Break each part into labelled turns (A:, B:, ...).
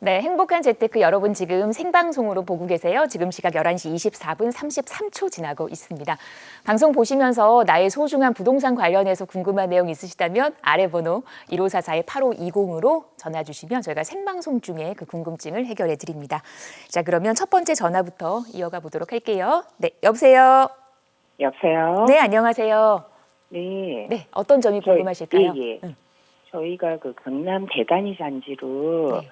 A: 네, 행복한 재테크 여러분 지금 생방송으로 보고 계세요. 지금 시각 11시 24분 33초 지나고 있습니다. 방송 보시면서 나의 소중한 부동산 관련해서 궁금한 내용 있으시다면 아래 번호 1544-8520으로 전화 주시면 저희가 생방송 중에 그 궁금증을 해결해 드립니다. 자, 그러면 첫 번째 전화부터 이어가 보도록 할게요. 네, 여보세요.
B: 여보세요?
A: 네, 안녕하세요.
B: 네.
A: 네, 어떤 점이
B: 저희-
A: 궁금하실까요?
B: 예, 예.
A: 응.
B: 저희가 그 강남 대단위 단지로
A: 네.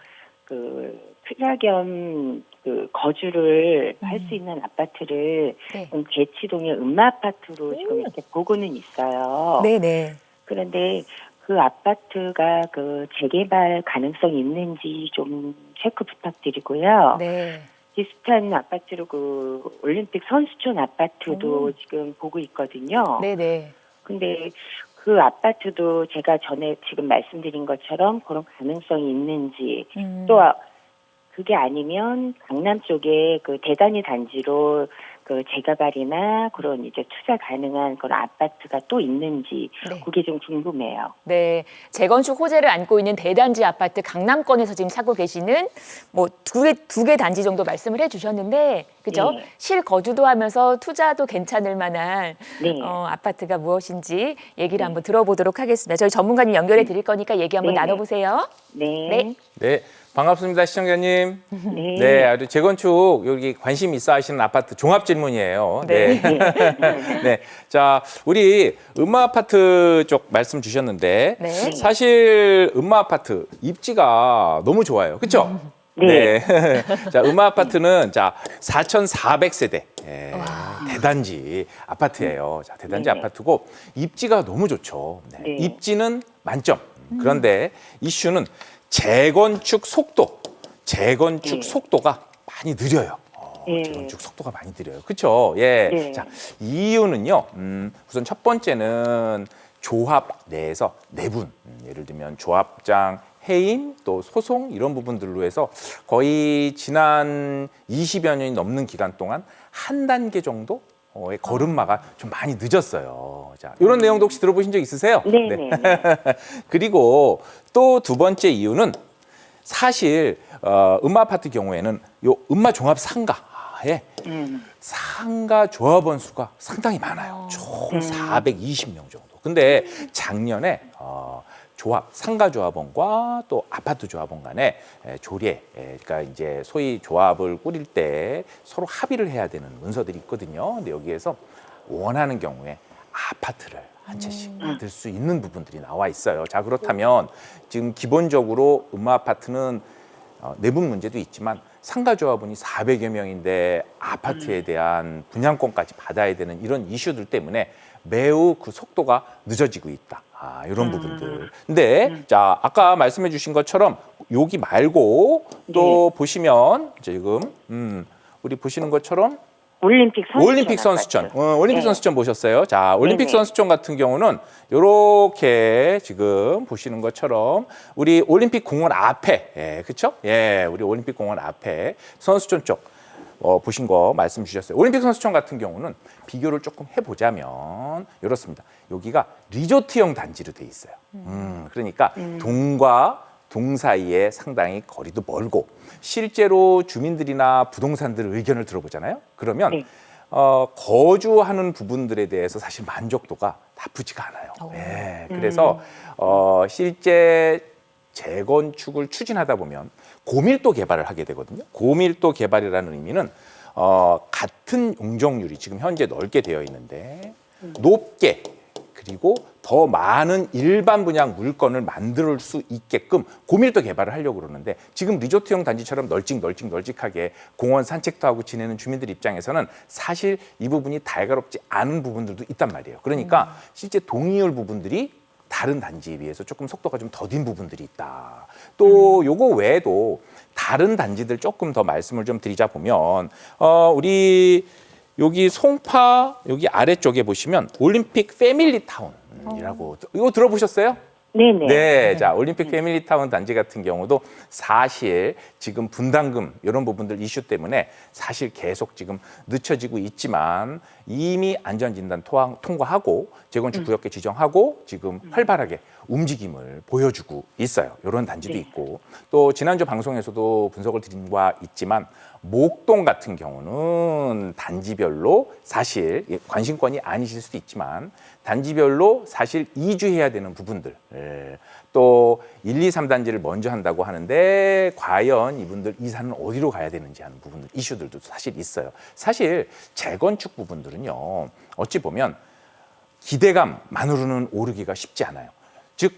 B: 그 투자 겸그 거주를
A: 음.
B: 할수 있는 아파트를
A: 네.
B: 좀 대치동의 음마 아파트로 지금 이렇게 보고는 있어요.
A: 네, 네.
B: 그런데 그 아파트가 그 재개발 가능성이 있는지 좀 체크 부탁드리고요.
A: 네.
B: 비슷한 아파트로 그 올림픽 선수촌 아파트도
A: 오.
B: 지금 보고 있거든요.
A: 네, 네.
B: 근데 그 아파트도 제가 전에 지금 말씀드린 것처럼 그런 가능성이 있는지
A: 음.
B: 또 그게 아니면 강남 쪽에 그 대단위 단지로 그 재개발이나 그런 이제 투자 가능한 그런 아파트가 또 있는지
A: 네.
B: 그게 좀 궁금해요.
A: 네, 재건축 호재를 안고 있는 대단지 아파트 강남권에서 지금 찾고 계시는 뭐 두 개 두 개 단지 정도 말씀을 해주셨는데, 그죠?
B: 네.
A: 실거주도 하면서 투자도 괜찮을 만한
B: 네.
A: 어, 아파트가 무엇인지 얘기를 한번 들어보도록 하겠습니다. 저희 전문가님 연결해 드릴 거니까 얘기 한번
B: 네.
A: 나눠보세요.
B: 네.
A: 네.
C: 네, 반갑습니다, 시청자님.
B: 네.
C: 네, 아주 재건축 여기 관심 있어 하시는 아파트 종합 질문이에요.
A: 네.
C: 네. 네. 자, 우리 음마 아파트 쪽 말씀 주셨는데
A: 네.
C: 사실 음마 아파트 입지가 너무 좋아요. 그렇죠?
B: 네.
C: 자, 음마 아파트는 자, 4,400세대. 예, 대단지 아파트예요. 자, 대단지
B: 네네.
C: 아파트고 입지가 너무 좋죠. 네.
B: 네.
C: 입지는 만점. 그런데 이슈는 재건축 속도. 재건축
B: 네.
C: 속도가 많이 느려요. 어,
B: 네.
C: 재건축 속도가 많이 느려요. 그렇죠? 예.
B: 네.
C: 자, 이유는요. 음, 우선 첫 번째는 조합 내에서 내분. 음, 예를 들면 조합장 해임 또 소송 이런 부분들로 해서 거의 지난 20여 년이 넘는 기간 동안 한 단계 정도 의 걸음마가 좀 많이 늦었어요. 자, 이런 내용도 혹시 들어보신 적 있으세요?
B: 네. 네. 네.
C: 그리고 또 두 번째 이유는 사실 어, 음마 아파트 경우에는 요 음마 종합 상가에
B: 음.
C: 상가 조합원 수가 상당히 많아요. 총 420명 정도. 근데 작년에 어, 조합 상가 조합원과 또 아파트 조합원 간에 에, 조례, 에, 그러니까 이제 소위 조합을 꾸릴 때 서로 합의를 해야 되는 문서들이 있거든요. 근데 여기에서 원하는 경우에 아파트를 한 채씩 받을 수 있는 부분들이 나와 있어요. 자 그렇다면 지금 기본적으로 음마 아파트는 어, 내분 문제도 있지만 상가조합원이 400여 명인데 아파트에 대한 분양권까지 받아야 되는 이런 이슈들 때문에 매우 그 속도가 늦어지고 있다. 아, 이런 부분들. 근데 자 아까 말씀해 주신 것처럼 여기 말고 또 보시면 지금 음, 우리 보시는 것처럼
B: 올림픽 선수촌.
C: 올림픽 선수촌. 어, 올림픽
B: 네.
C: 선수촌 보셨어요? 자, 올림픽
B: 네네.
C: 선수촌 같은 경우는 이렇게 지금 보시는 것처럼 우리 올림픽 공원 앞에, 예, 그렇죠? 예, 우리 올림픽 공원 앞에 선수촌 쪽 어, 보신 거 말씀 주셨어요. 올림픽 선수촌 같은 경우는 비교를 조금 해보자면 이렇습니다. 여기가 리조트형 단지로 돼 있어요. 음, 그러니까 동과 동 사이에 상당히 거리도 멀고 실제로 주민들이나 부동산들 의견을 들어보잖아요. 그러면
B: 네.
C: 어, 거주하는 부분들에 대해서 사실 만족도가 나쁘지가 않아요.
A: 오.
C: 예, 그래서 어, 실제 재건축을 추진하다 보면 고밀도 개발을 하게 되거든요. 고밀도 개발이라는 의미는 어, 같은 용적률이 지금 현재 넓게 되어 있는데 높게 그리고 더 많은 일반 분양 물건을 만들 수 있게끔 고밀도 개발을 하려고 그러는데 지금 리조트형 단지처럼 널찍 널찍 널찍하게 공원 산책도 하고 지내는 주민들 입장에서는 사실 이 부분이 달가롭지 않은 부분들도 있단 말이에요. 그러니까 실제 동의율 부분들이 다른 단지에 비해서 조금 속도가 좀 더딘 부분들이 있다. 또 요거 외에도 다른 단지들 조금 더 말씀을 좀 드리자 보면 어 우리 여기 송파 여기 아래쪽에 보시면 올림픽 패밀리 타운이라고 이거 들어보셨어요?
B: 네네.
C: 네, 자 올림픽 패밀리타운 단지 같은 경우도 사실 지금 분담금 이런 부분들 이슈 때문에 사실 계속 지금 늦춰지고 있지만 이미 안전진단 통과하고 재건축 구역계 지정하고 지금 활발하게 움직임을 보여주고 있어요. 이런 단지도
B: 네.
C: 있고 또 지난주 방송에서도 분석을 드린 바 있지만 목동 같은 경우는 단지별로 사실 예, 관심권이 아니실 수도 있지만 단지별로 사실 이주해야 되는 부분들 예, 또 1, 2, 3단지를 먼저 한다고 하는데 과연 이분들 이사는 어디로 가야 되는지 하는 부분들 이슈들도 사실 있어요. 사실 재건축 부분들은요. 어찌 보면 기대감만으로는 오르기가 쉽지 않아요. 즉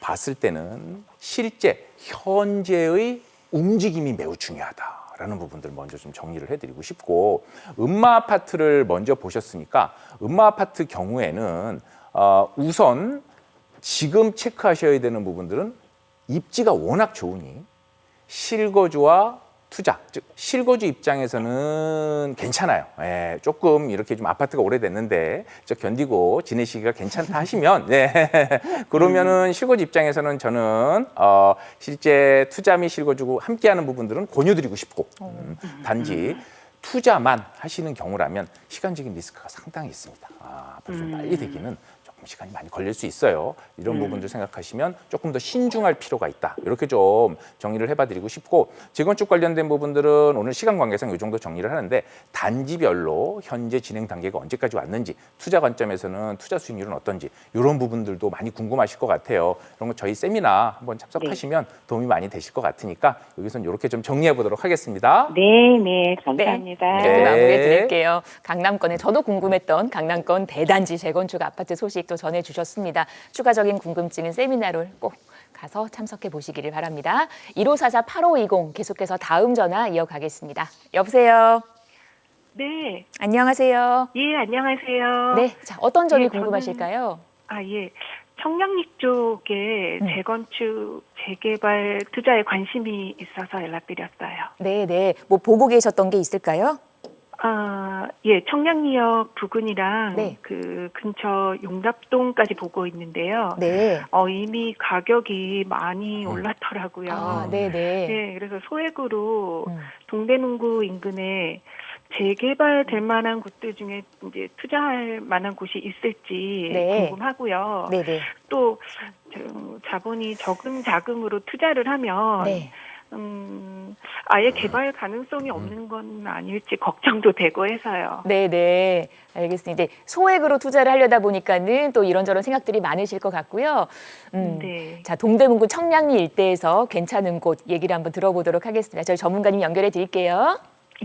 C: 봤을 때는 실제 현재의 움직임이 매우 중요하다 라는 부분들 먼저 좀 정리를 해드리고 싶고 음마 아파트를 먼저 보셨으니까 음마 아파트 경우에는 어, 우선 지금 체크하셔야 되는 부분들은 입지가 워낙 좋으니 실거주와 투자, 즉 실거주 입장에서는 괜찮아요. 예, 조금 이렇게 좀 아파트가 오래됐는데 저 견디고 지내시기가 괜찮다 하시면, 네, 그러면은 실거주 입장에서는 저는 어, 실제 투자 및 실거주고 함께하는 부분들은 권유드리고 싶고, 음, 단지 투자만 하시는 경우라면 시간적인 리스크가 상당히 있습니다. 아, 앞으로 좀 빨리 되기는 조금 시간이 많이 걸릴 수 있어요. 이런 부분들 생각하시면 조금 더 신중할 필요가 있다. 이렇게 좀 정리를 해봐드리고 싶고 재건축 관련된 부분들은 오늘 시간 관계상 이 정도 정리를 하는데 단지별로 현재 진행 단계가 언제까지 왔는지 투자 관점에서는 투자 수익률은 어떤지 이런 부분들도 많이 궁금하실 것 같아요. 이런 거 저희 세미나 한번 참석하시면 도움이 많이 되실 것 같으니까 여기선 이렇게 좀 정리해 보도록 하겠습니다.
B: 네, 네, 감사합니다.
A: 이렇게
C: 네.
A: 마무리해 드릴게요. 강남권에 저도 궁금했던 강남권 대단지 재건축 아파트 소식도 전해 주셨습니다. 추가적인 궁금증은 세미나를 꼭 가서 참석해 보시기를 바랍니다. 1544-8520 계속해서 다음 전화 이어가겠습니다. 여보세요.
D: 네,
A: 안녕하세요.
D: 예, 안녕하세요.
A: 네, 자 어떤 점이
D: 예, 저는-
A: 궁금하실까요?
D: 아, 예. 청량리 쪽에
A: 음.
D: 재건축, 재개발 투자에 관심이 있어서 연락드렸어요.
A: 네, 네. 뭐 보고 계셨던 게 있을까요?
D: 아, 예, 청량리역 부근이랑
A: 네.
D: 그 근처 용답동까지 보고 있는데요.
A: 네.
D: 어, 이미 가격이 많이 올랐더라고요.
A: 아, 네, 네.
D: 네, 그래서 소액으로
A: 음.
D: 동대문구 인근에 재개발될 만한 곳들 중에 이제 투자할 만한 곳이 있을지
A: 네.
D: 궁금하고요.
A: 네, 네.
D: 또 저, 자본이 적은 자금으로 투자를 하면
A: 네.
D: 음, 아예 개발 가능성이 없는 건 아닐지 걱정도 되고 해서요.
A: 네, 네. 알겠습니다. 이제 소액으로 투자를 하려다 보니까는 또 이런저런 생각들이 많으실 것 같고요. 음.
D: 네.
A: 자, 동대문구 청량리 일대에서 괜찮은 곳 얘기를 한번 들어보도록 하겠습니다. 저희 전문가님 연결해 드릴게요.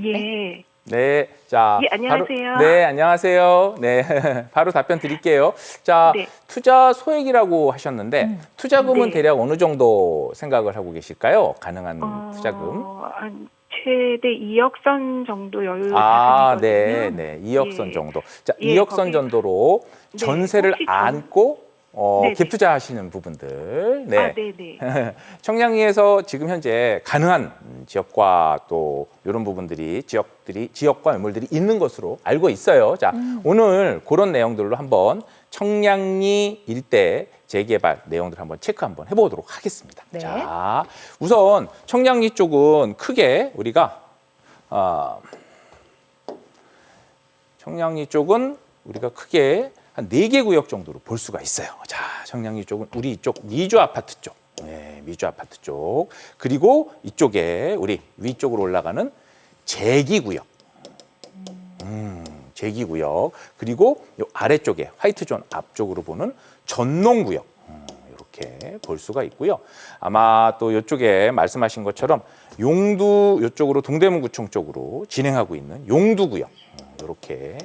D: 예.
C: 네, 자,
D: 예, 안녕하세요.
C: 바로, 네, 안녕하세요. 네, 바로 답변 드릴게요. 자,
D: 네.
C: 투자 소액이라고 하셨는데 투자금은
D: 네.
C: 대략 어느 정도 생각을 하고 계실까요? 가능한
D: 어,
C: 투자금?
D: 한 최대 2억 선 정도 여유
C: 아. 네, 네, 2억 선
D: 예.
C: 정도. 자,
D: 예,
C: 2억 선
D: 거기-
C: 정도로
D: 네,
C: 전세를
D: 혹시 전-
C: 안고 어,
D: 네, 네.
C: 갭 투자하시는 부분들. 네.
D: 아, 네, 네.
C: 청량리에서 지금 현재 가능한 지역과 또 이런 부분들이 지역들이 지역과 매물들이 있는 것으로 알고 있어요. 자, 오늘 그런 내용들로 한번 청량리 일대 재개발 내용들 한번 체크 한번 해보도록 하겠습니다.
A: 네.
C: 자, 우선 청량리 쪽은 크게 우리가 어, 청량리 쪽은 우리가 크게 한 네 개 구역 정도로 볼 수가 있어요. 자, 청량리 쪽은 우리 이쪽 미주 아파트 쪽. 네, 미주 아파트 쪽. 그리고 이쪽에 우리 위쪽으로 올라가는 제기 구역. 음, 제기 구역. 그리고 요 아래쪽에 화이트 존 앞쪽으로 보는 전농 구역. 음, 이렇게 볼 수가 있고요. 아마 또 이쪽에 말씀하신 것처럼 용두 이쪽으로 동대문구청 쪽으로 진행하고 있는 용두 구역. 이렇게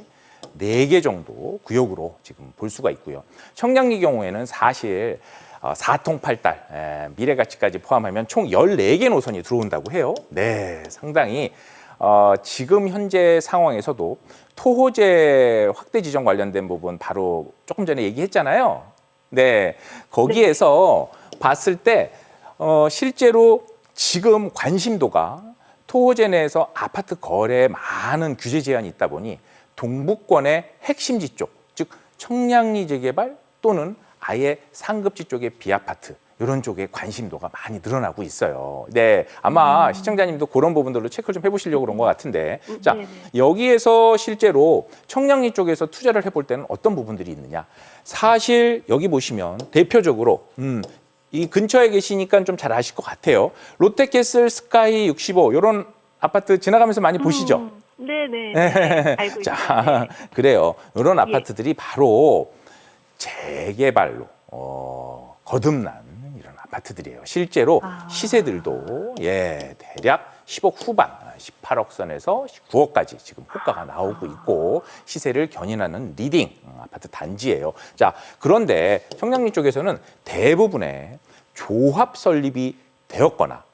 C: 네 개 정도 구역으로 지금 볼 수가 있고요. 청량리 경우에는 사실 어, 4통 8달 에, 미래가치까지 포함하면 총 14개 노선이 들어온다고 해요. 네, 상당히 어, 지금 현재 상황에서도 토호제 확대 지정 관련된 부분 바로 조금 전에 얘기했잖아요. 네, 거기에서 봤을 때 어, 실제로 지금 관심도가 토호제 내에서 아파트 거래에 많은 규제 제한이 있다 보니 동북권의 핵심지 쪽, 즉 청량리 재개발 또는 아예 상급지 쪽의 비아파트 이런 쪽에 관심도가 많이 늘어나고 있어요. 네, 아마 시청자님도 그런 부분들로 체크를 좀 해보시려고 그런 것 같은데, 자
D: 네네.
C: 여기에서 실제로 청량리 쪽에서 투자를 해볼 때는 어떤 부분들이 있느냐? 사실 여기 보시면 대표적으로 음, 이 근처에 계시니까 좀 잘 아실 것 같아요. 롯데캐슬 스카이 65 이런 아파트 지나가면서 많이 보시죠?
D: 음, 네네. 네. 알고
C: 자,
D: 있어요. 네.
C: 그래요. 이런
D: 예.
C: 아파트들이 바로 재개발로 어, 거듭난 이런 아파트들이에요. 실제로
D: 아.
C: 시세들도 예 대략 10억 후반, 18억 선에서 9억까지 지금 호가가 나오고 있고 시세를 견인하는 리딩 음, 아파트 단지예요. 자, 그런데 청량리 쪽에서는 대부분의 조합 설립이 되었거나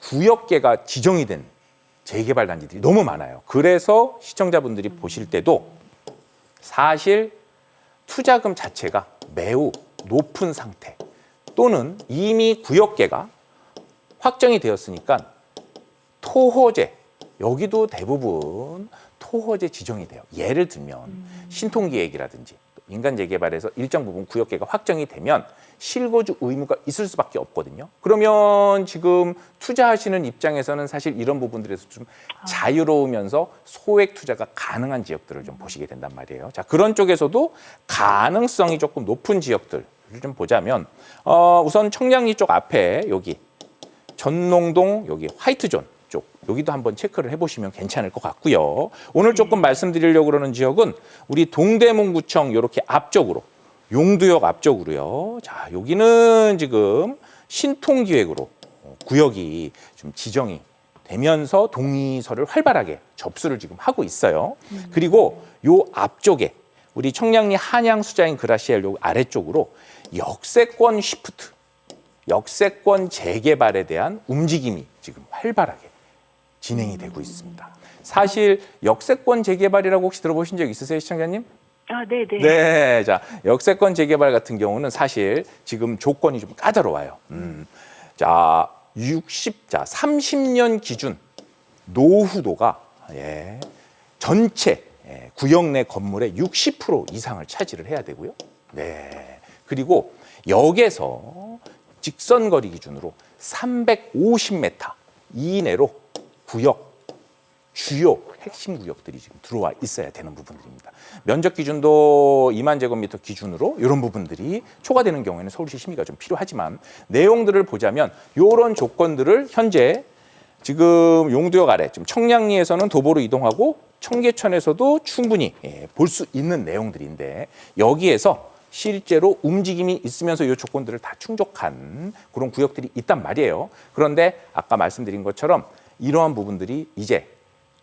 C: 구역계가 지정이 된 재개발 단지들이 너무 많아요. 그래서 시청자분들이 보실 때도 사실 투자금 자체가 매우 높은 상태 또는 이미 구역계가 확정이 되었으니까 토호제 여기도 대부분 토호제 지정이 돼요. 예를 들면 신통기획이라든지 또 민간 재개발에서 일정 부분 구역계가 확정이 되면 실거주 의무가 있을 수밖에 없거든요. 그러면 지금 투자하시는 입장에서는 사실 이런 부분들에서 좀 자유로우면서 소액 투자가 가능한 지역들을 좀 보시게 된단 말이에요. 자 그런 쪽에서도 가능성이 조금 높은 지역들을 좀 보자면 어, 우선 청량리 쪽 앞에 여기 전농동 여기 화이트 존 쪽 여기도 한번 체크를 해보시면 괜찮을 것 같고요. 오늘 조금 말씀드리려고 그러는 지역은 우리 동대문구청 이렇게 앞쪽으로 용두역 앞쪽으로요. 자 여기는 지금 신통기획으로 어, 구역이 좀 지정이 되면서 동의서를 활발하게 접수를 지금 하고 있어요. 그리고 요 앞쪽에 우리 청량리 한양 수자인 그라시엘 요 아래쪽으로 역세권 시프트 역세권 재개발에 대한 움직임이 지금 활발하게 진행이 되고 있습니다. 사실 역세권 재개발이라고 혹시 들어보신 적 있으세요, 시청자님?
D: 아, 네 네.
C: 네, 자 역세권 재개발 같은 경우는 사실 지금 조건이 좀 까다로워요. 음, 자 60, 자 30년 기준 노후도가 예, 전체 예, 구역 내 건물의 60% 이상을 차지를 해야 되고요. 네, 그리고 역에서 직선 거리 기준으로 350m 이내로 구역 주요 핵심 구역들이 지금 들어와 있어야 되는 부분들입니다. 면적 기준도 2만 제곱미터 기준으로 이런 부분들이 초과되는 경우에는 서울시 심의가 좀 필요하지만 내용들을 보자면 이런 조건들을 현재 지금 용두역 아래 지금 청량리에서는 도보로 이동하고 청계천에서도 충분히 예, 볼수 있는 내용들인데 여기에서 실제로 움직임이 있으면서 이 조건들을 다 충족한 그런 구역들이 있단 말이에요. 그런데 아까 말씀드린 것처럼 이러한 부분들이 이제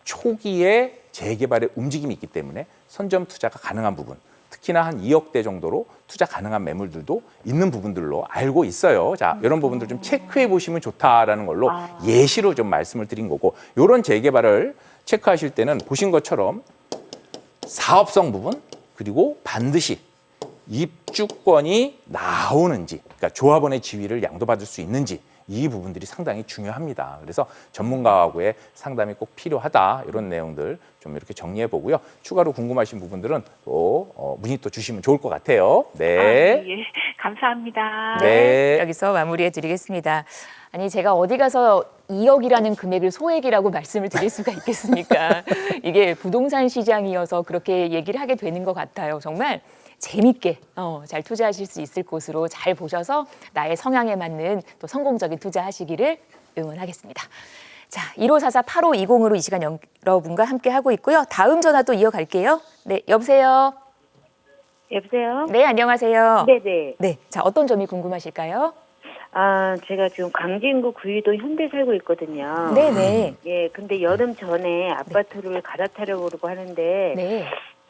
C: 초기에 재개발의 움직임이 있기 때문에 선점 투자가 가능한 부분, 특히나 한 2억대 정도로 투자 가능한 매물들도 있는 부분들로 알고 있어요. 자, 이런 부분들 좀 체크해 보시면 좋다라는 걸로 예시로 좀 말씀을 드린 거고, 이런 재개발을 체크하실 때는 보신 것처럼 사업성 부분 그리고 반드시 입주권이 나오는지, 그러니까 조합원의 지위를 양도받을 수 있는지 이 부분들이 상당히 중요합니다. 그래서 전문가하고의 상담이 꼭 필요하다 이런 내용들 좀 이렇게 정리해 보고요. 추가로 궁금하신 부분들은 또 어, 문의 또 주시면 좋을 것 같아요.
D: 아,
C: 네.
D: 예. 감사합니다.
C: 네.
A: 여기서 마무리해 드리겠습니다. 아니 제가 어디 가서 2억이라는 금액을 소액이라고 말씀을 드릴 수가 있겠습니까? 이게 부동산 시장이어서 그렇게 얘기를 하게 되는 것 같아요. 정말 재밌게 어, 잘 투자하실 수 있을 곳으로 잘 보셔서 나의 성향에 맞는 또 성공적인 투자하시기를 응원하겠습니다. 자, 1544 8520으로 이 시간 여러분과 함께 하고 있고요. 다음 전화 또 이어갈게요. 네, 여보세요.
B: 여보세요?
A: 네, 안녕하세요.
B: 네네.
A: 네, 자 어떤 점이 궁금하실까요?
B: 아, 제가 지금 광진구 구의도 현대 살고 있거든요.
A: 네, 네,
B: 예, 근데 여름 전에 아파트를 갈아타려고 그러고 하는데
A: 네.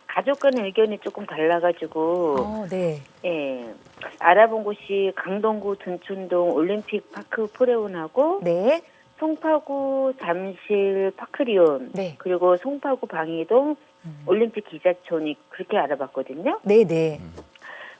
B: 가족 간 의견이 조금 달라가지고
A: 어, 네.
B: 예 알아본 곳이 강동구 둔촌동 올림픽 파크 포레온하고
A: 네.
B: 송파구 잠실 파크리온
A: 네.
B: 그리고 송파구 방이동 올림픽 기자촌이 그렇게 알아봤거든요.
A: 네, 네.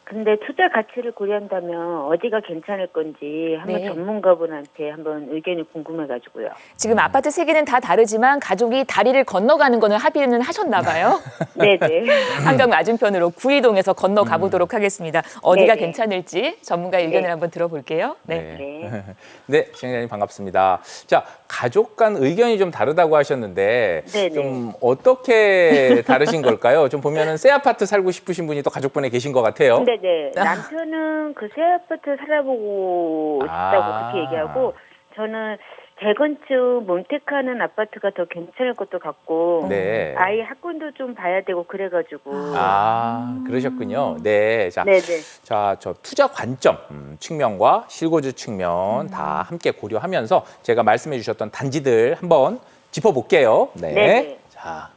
B: 근데 투자 가치를 고려한다면 어디가 괜찮을 건지 한번
A: 네.
B: 전문가분한테 한번 의견이 궁금해가지고요.
A: 지금 아파트 세 개는 다 다르지만 가족이 다리를 건너가는 거는 합의는 하셨나 봐요.
B: 네네.
A: 한강 맞은편으로 구이동에서 건너가 보도록 하겠습니다. 어디가
B: 네네.
A: 괜찮을지 전문가의 의견을
B: 네.
A: 한번 들어볼게요. 네.
B: 네.
C: 네, 시청자님 반갑습니다. 자, 가족 간 의견이 좀 다르다고 하셨는데
B: 네네.
C: 좀 어떻게 다르신 걸까요? 좀 보면은 새 아파트 살고 싶으신 분이 또 가족분에 계신 것 같아요.
B: 네 네. 남편은 그새 아파트 살아보고 싶다고
C: 아.
B: 그렇게 얘기하고 저는 재건축 몬테카는 아파트가 더 괜찮을 것도 같고
C: 네.
B: 아이 학군도 좀 봐야 되고 그래가지고
C: 아, 그러셨군요. 네. 자,
B: 네네.
C: 자, 저 투자 관점 음, 측면과 실거주 측면 다 함께 고려하면서 제가 말씀해 주셨던 단지들 한번 짚어볼게요. 네.
B: 네네.
C: 자,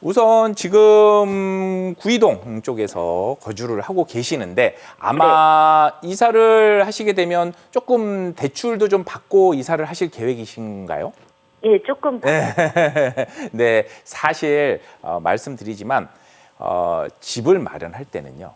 C: 우선 지금 구이동 쪽에서 거주를 하고 계시는데 아마 이사를 하시게 되면 조금 대출도 좀 받고 이사를 하실 계획이신가요?
B: 예, 조금
C: 네, 사실 어, 말씀드리지만 어, 집을 마련할 때는요.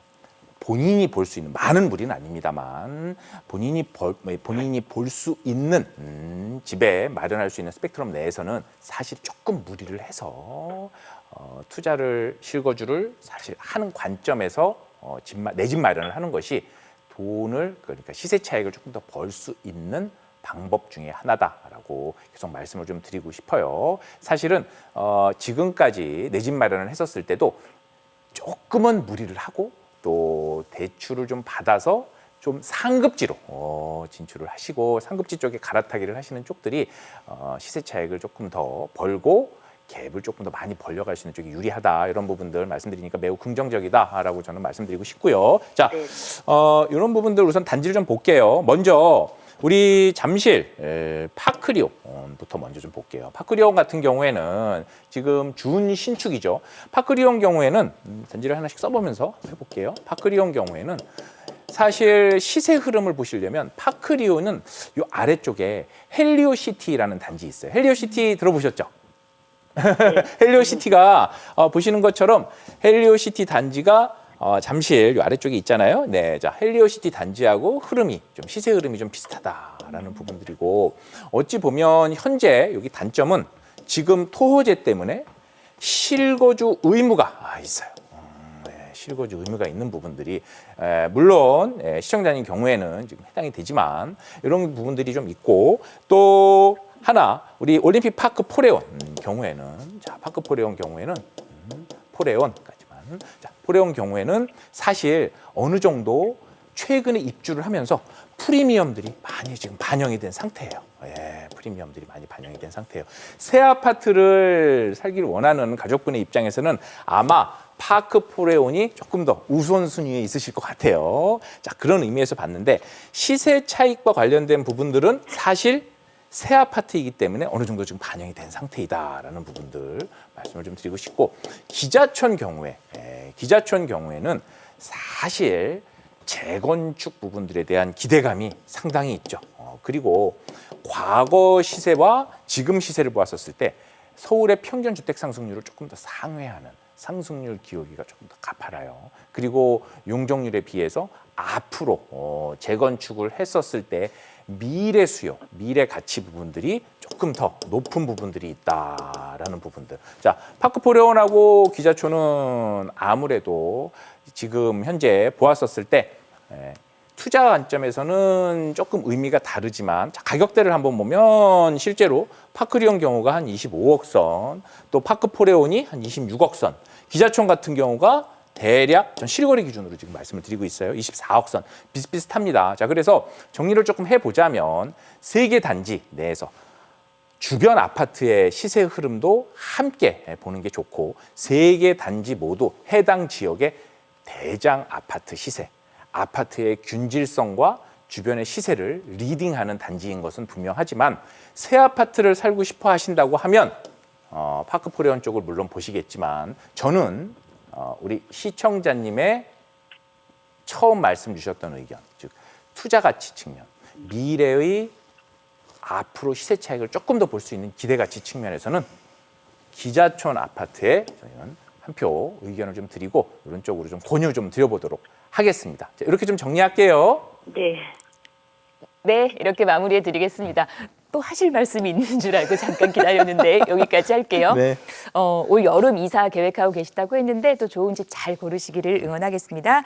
C: 본인이 볼 수 있는 많은 무리는 아닙니다만 본인이 벌, 본인이 볼 수 있는 음, 집에 마련할 수 있는 스펙트럼 내에서는 사실 조금 무리를 해서 어, 투자를 실거주를 사실 하는 관점에서 어, 내집 마련을 하는 것이 돈을 그러니까 시세 차익을 조금 더 벌 수 있는 방법 중에 하나다라고 계속 말씀을 좀 드리고 싶어요. 사실은 어, 지금까지 내 집 마련을 했었을 때도 조금은 무리를 하고 또 대출을 좀 받아서 좀 상급지로 어, 진출을 하시고 상급지 쪽에 갈아타기를 하시는 쪽들이 어, 시세 차익을 조금 더 벌고 갭을 조금 더 많이 벌려갈 수 있는 쪽이 유리하다 이런 부분들 말씀드리니까 매우 긍정적이다라고 저는 말씀드리고 싶고요. 자,
B: 네.
C: 어, 이런 부분들 우선 단지를 좀 볼게요. 먼저 우리 잠실 에, 파크리온부터 먼저 좀 볼게요. 파크리온 같은 경우에는 지금 준 신축이죠. 파크리온 경우에는 음, 단지를 하나씩 써보면서 해볼게요. 파크리온 경우에는 사실 시세 흐름을 보시려면 파크리온은 요 아래쪽에 헬리오시티라는 단지 있어요. 헬리오시티 들어보셨죠? 헬리오시티가 어, 보시는 것처럼 헬리오시티 단지가 어, 잠실 요 아래쪽에 있잖아요. 네, 자 헬리오시티 단지하고 흐름이 좀 시세 흐름이 좀 비슷하다라는 부분들이고 어찌 보면 현재 여기 단점은 지금 토호제 때문에 실거주 의무가 아, 있어요. 실거주 의무가 있는 부분들이 에, 물론 에, 시청자님 경우에는 지금 해당이 되지만 이런 부분들이 좀 있고 또 하나 우리 올림픽 파크 포레온 음, 경우에는 자 파크 포레온 경우에는 음, 포레온까지만 자 포레온 경우에는 사실 어느 정도 최근에 입주를 하면서 프리미엄들이 많이 지금 반영이 된 상태예요. 예, 프리미엄들이 많이 반영이 된 상태예요. 새 아파트를 살기를 원하는 가족분의 입장에서는 아마 파크 포레온이 조금 더 우선순위에 있으실 것 같아요. 자, 그런 의미에서 봤는데 시세 차익과 관련된 부분들은 사실 새 아파트이기 때문에 어느 정도 지금 반영이 된 상태이다라는 부분들 말씀을 좀 드리고 싶고 기자촌 경우에 에, 기자촌 경우에는 사실 재건축 부분들에 대한 기대감이 상당히 있죠. 어, 그리고 과거 시세와 지금 시세를 보았었을 때 서울의 평균 주택 상승률을 조금 더 상회하는 상승률 기울기가 조금 더 가파라요. 그리고 용적률에 비해서 앞으로 어, 재건축을 했었을 때 미래 수요, 미래 가치 부분들이 조금 더 높은 부분들이 있다라는 부분들. 자, 파크포레온하고 기자촌은 아무래도 지금 현재 보았었을 때 에, 투자 관점에서는 조금 의미가 다르지만 자, 가격대를 한번 보면 실제로 파크리온 경우가 한 25억 선, 또 파크포레온이 한 26억 선, 기자촌 같은 경우가 대략 전 실거래 기준으로 지금 말씀을 드리고 있어요. 24억 선 비슷비슷합니다. 자, 그래서 정리를 조금 해보자면 세 개 단지 내에서 주변 아파트의 시세 흐름도 함께 보는 게 좋고 세 개 단지 모두 해당 지역의 대장 아파트 시세, 아파트의 균질성과 주변의 시세를 리딩하는 단지인 것은 분명하지만 새 아파트를 살고 싶어 하신다고 하면 어, 파크포레온 쪽을 물론 보시겠지만 저는 어, 우리 시청자님의 처음 말씀 주셨던 의견, 즉 투자 가치 측면, 미래의 앞으로 시세 차익을 조금 더 볼 수 있는 기대 가치 측면에서는 기자촌 아파트에 저희는 한 표 의견을 좀 드리고 이런 쪽으로 좀 권유 좀 드려보도록 하겠습니다. 자, 이렇게 좀 정리할게요.
B: 네.
A: 네, 이렇게 마무리해 드리겠습니다. 또 하실 말씀이 있는 줄 알고 잠깐 기다렸는데 여기까지 할게요.
C: 네.
A: 어, 올 여름 이사 계획하고 계시다고 했는데 또 좋은 집 잘 고르시기를 응원하겠습니다.